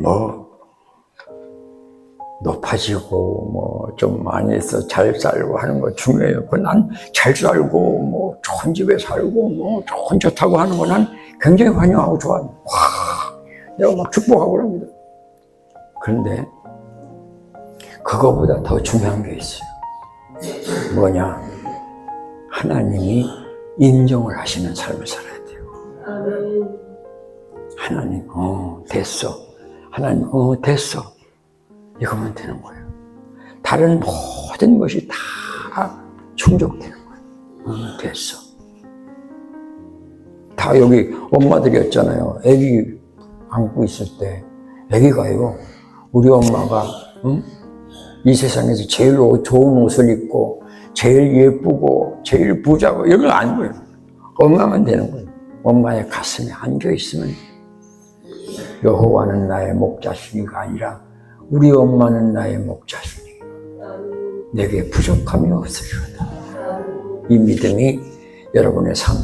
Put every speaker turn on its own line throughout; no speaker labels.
뭐 높아지고 뭐 좀 많이 해서 잘 살고 하는 거 중요해요. 난잘 살고 뭐 좋은 집에 살고 뭐 좋은 차 타고 하는 거 난 굉장히 환영하고 좋아요. 와, 내가 막 축복하고 그럽니다. 그런데 그거보다 더 중요한 게 있어요. 뭐냐? 하나님이 인정을 하시는 삶을 살아야 돼요. 하나님, 어, 됐어. 하나님, 어, 됐어. 이거면 되는 거예요. 다른 모든 것이 다 충족되는 거예요. 어, 됐어. 다 여기 엄마들이었잖아요. 아기 안고 있을 때, 아기가요, 우리 엄마가, 응? 이 세상에서 제일 옷- 좋은 옷을 입고, 제일 예쁘고, 제일 부자고, 이런 거안 보여요. 엄마만 되는 거예요. 엄마의 가슴에 안겨 있으면 여호와는 나의 목자시니가 아니라 우리 엄마는 나의 목자시니 내게 부족함이 없으리로다. 이 믿음이 여러분의 삶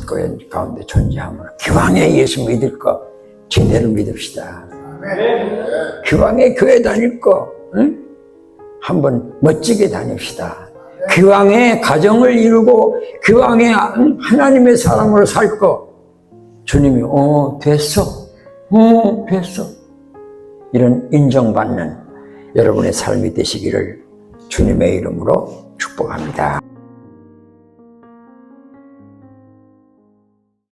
가운데 존재함을 기왕에 예수 믿을 거 제대로 믿읍시다. 기왕에 교회 다닐 거 응? 한번 멋지게 다닙시다. 기왕에 가정을 이루고 기왕에 하나님의 사람으로 살 거 주님이 어 됐어 어 됐어 이런 인정받는 여러분의 삶이 되시기를 주님의 이름으로 축복합니다.